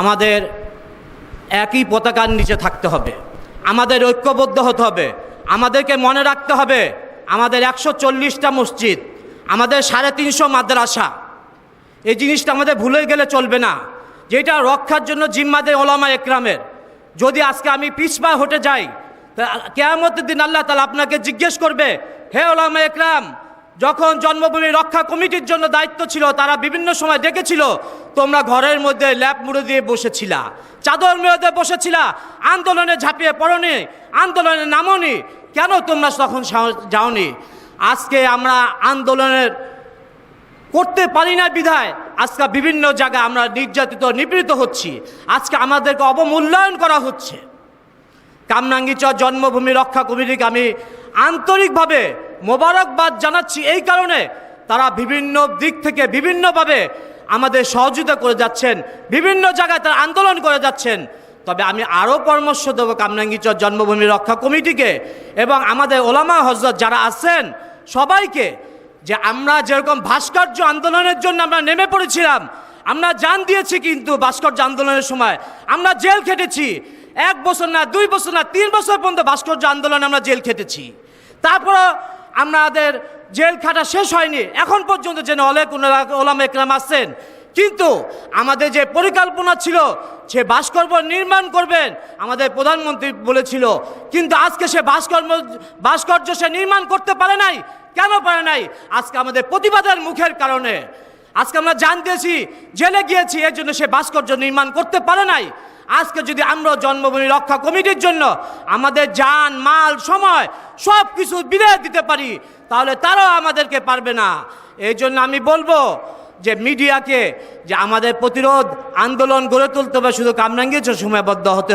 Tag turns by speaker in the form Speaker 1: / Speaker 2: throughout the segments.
Speaker 1: আমাদের একই পতাকার নিচে থাকতে হবে। আমাদের ঐক্যবদ্ধ হতে হবে। আমাদেরকে মনে রাখতে হবে, আমাদের একশো চল্লিশটা মসজিদ, আমাদের সাড়ে তিনশো মাদ্রাসা, এই জিনিসটা আমাদের ভুলে গেলে চলবে না। যেটা রক্ষার জন্য জিম্মাদের ওলামা একরামের। যদি আজকে আমি পিছপা হটে যাই, তা কেয়ামতের দিন আল্লাহ তালা আপনাকে জিজ্ঞেস করবে, হে ওলামা একরাম যখন জন্মভূমি রক্ষা কমিটির জন্য দায়িত্ব ছিল, তারা বিভিন্ন সময় ডেকেছিল, তোমরা ঘরের মধ্যে ল্যাপ মুড়ে দিয়ে বসেছিলা, চাদর মেয়েদের বসেছিলা, আন্দোলনে ঝাঁপিয়ে পড়নি, আন্দোলনে নামনি, কেন তোমরা তখন যাওনি? আজকে আমরা আন্দোলনের করতে পারি না বিধায়, আজকে বিভিন্ন জায়গায় আমরা নির্যাতিত, নিপীড়িত হচ্ছি। আজকে আমাদেরকে অবমূল্যায়ন করা হচ্ছে। কামরাঙ্গিচর জন্মভূমি রক্ষা কমিটিকে আমি আন্তরিকভাবে মোবারকবাদ জানাচ্ছি এই কারণে তারা বিভিন্ন দিক থেকে বিভিন্নভাবে আমাদের সহযোগিতা করে যাচ্ছেন, বিভিন্ন জায়গায় তারা আন্দোলন করে যাচ্ছেন। তবে আমি আরও পরামর্শ দেবো কামরাঙ্গিচর জন্মভূমি রক্ষা কমিটিকে এবং আমাদের ওলামা হজরত যারা আছেন সবাইকে যে আমরা যেরকম ভাস্কর্য আন্দোলনের জন্য আমরা নেমে পড়েছিলাম, আমরা জান দিয়েছি কিন্তু ভাস্কর্য আন্দোলনের সময় আমরা জেল খেটেছি। এক বছর না, দুই বছর না, তিন বছর পর্যন্ত ভাস্কর্য আন্দোলনে আমরা জেল খেটেছি। তারপর আমাদের জেল খাটা শেষ হয়নি। এখন পর্যন্ত যেন অনেক ওলাম একরাম আসছেন। কিন্তু আমাদের যে পরিকল্পনা ছিল, সে ভাস্কর্য নির্মাণ করবেন, আমাদের প্রধানমন্ত্রী বলেছিল। কিন্তু আজকে সে ভাস্কর্য ভাস্কর্য সে নির্মাণ করতে পারে নাই। কেন পারে নাই? আজকে আমাদের প্রতিবাদের মুখের কারণে। আজকে আমরা জানতেছি, জেলে গিয়েছি, এর জন্য সে ভাস্কর্য নির্মাণ করতে পারে নাই। আজকে যদি আমরা জন্মভূমি রক্ষা কমিটির জন্য আমাদের যান, মাল, সময় সব কিছু বিদায় দিতে পারি, তাহলে তারাও আমাদেরকে পারবে না। এই জন্য আমি বলব যে মিডিয়াকে যে আমাদের প্রতিরোধ আন্দোলন গড়ে তুলতে হবে, শুধু কামরাঙ্গির সময়বদ্ধ হতে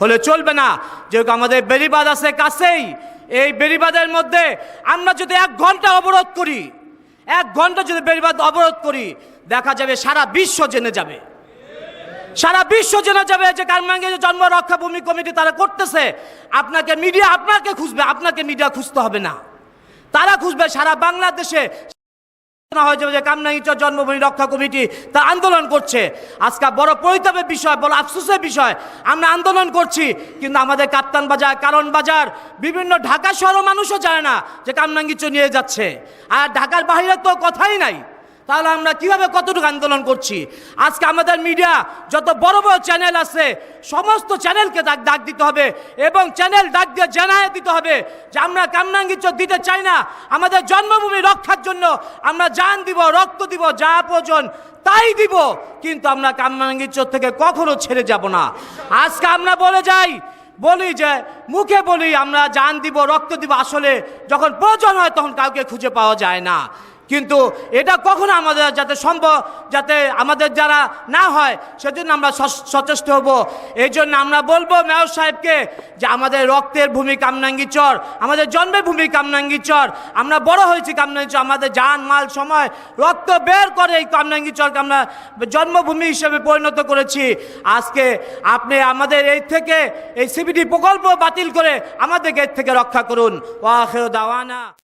Speaker 1: হলে চলবে না। যেহেতু আমাদের বেরিবাদ আছে কাছেই, এই বেরিবাদের মধ্যে আমরা যদি এক ঘণ্টা অবরোধ করি, এক ঘণ্টা যদি বেরিবাদ অবরোধ করি, দেখা যাবে সারা বিশ্ব জেনে যাবে। সারা বিশ্ব জেনে যাবে যে কারমাঙ্গে যে জন্ম, রক্ষা, ভূমি, কমিটি তারা করতেছে। আপনাকে মিডিয়া আপনাকে খুঁজবে, আপনাকে মিডিয়া খুঁজতে হবে না। তারা খুঁজবে সারা বাংলাদেশে। হয়ে যাবে যে জন্মভূমি, রক্ষা, কমিটি তা আন্দোলন করছে। আজকে বড় পরিতাপের বিষয়, বড় আফসোসের বিষয়। আমরা আন্দোলন করছি, কিন্তু আমাদের কাপ্তান বাজার, কারণ বাজার, বিভিন্ন ঢাকা শহর মানুষও জানে না যে কামনাঙ্গিচর নিয়ে যাচ্ছে। আর ঢাকার বাইরে তো কথাই নাই। তাহলে আমরা কীভাবে কতটুকু আন্দোলন করছি? আজকে আমাদের মিডিয়া যত বড় বড় চ্যানেল আছে, সমস্ত চ্যানেলকে ডাক ডাক দিতে হবে এবং চ্যানেল ডাক দিয়ে জানায় দিতে হবে যে আমরা কামনাঙ্গিচর দিতে চাই না। আমাদের জন্মভূমি রক্ষার জন্য আমরা জান দিব, রক্ত দিব, যা প্রয়োজন তাই দিব। কিন্তু আমরা কামনাঙ্গিচর থেকে কখনো ছেড়ে যাব না। আজকে আমরা বলে যাই, বলি যে, মুখে বলি আমরা জান দিব, রক্ত দিব। আসলে যখন প্রয়োজন হয় তখন কাউকে খুঁজে পাওয়া যায় না। কিন্তু এটা কখনো আমাদের যাতে সম্ভব, যাতে আমাদের যারা না হয়, সেজন্য আমরা সচ- সচেষ্ট হব। এই জন্য আমরা বলব মেয়র সাহেবকে যে আমাদের রক্তের ভূমি কামনাঙ্গি চর, আমাদের জন্মের ভূমি কামনাঙ্গি চর, আমরা বড় হয়েছি কামনাঙ্গি চর, আমাদের জান মাল, সময়, রক্ত বের করে এই কামনাঙ্গি চরকে আমরা জন্মভূমি হিসেবে পরিণত করেছি। আজকে আপনি আমাদের এই থেকে এই সিবিডি প্রকল্প বাতিল করে আমাদেরকে এর থেকে রক্ষা করুন। ওয়াহের দাওয়ানা।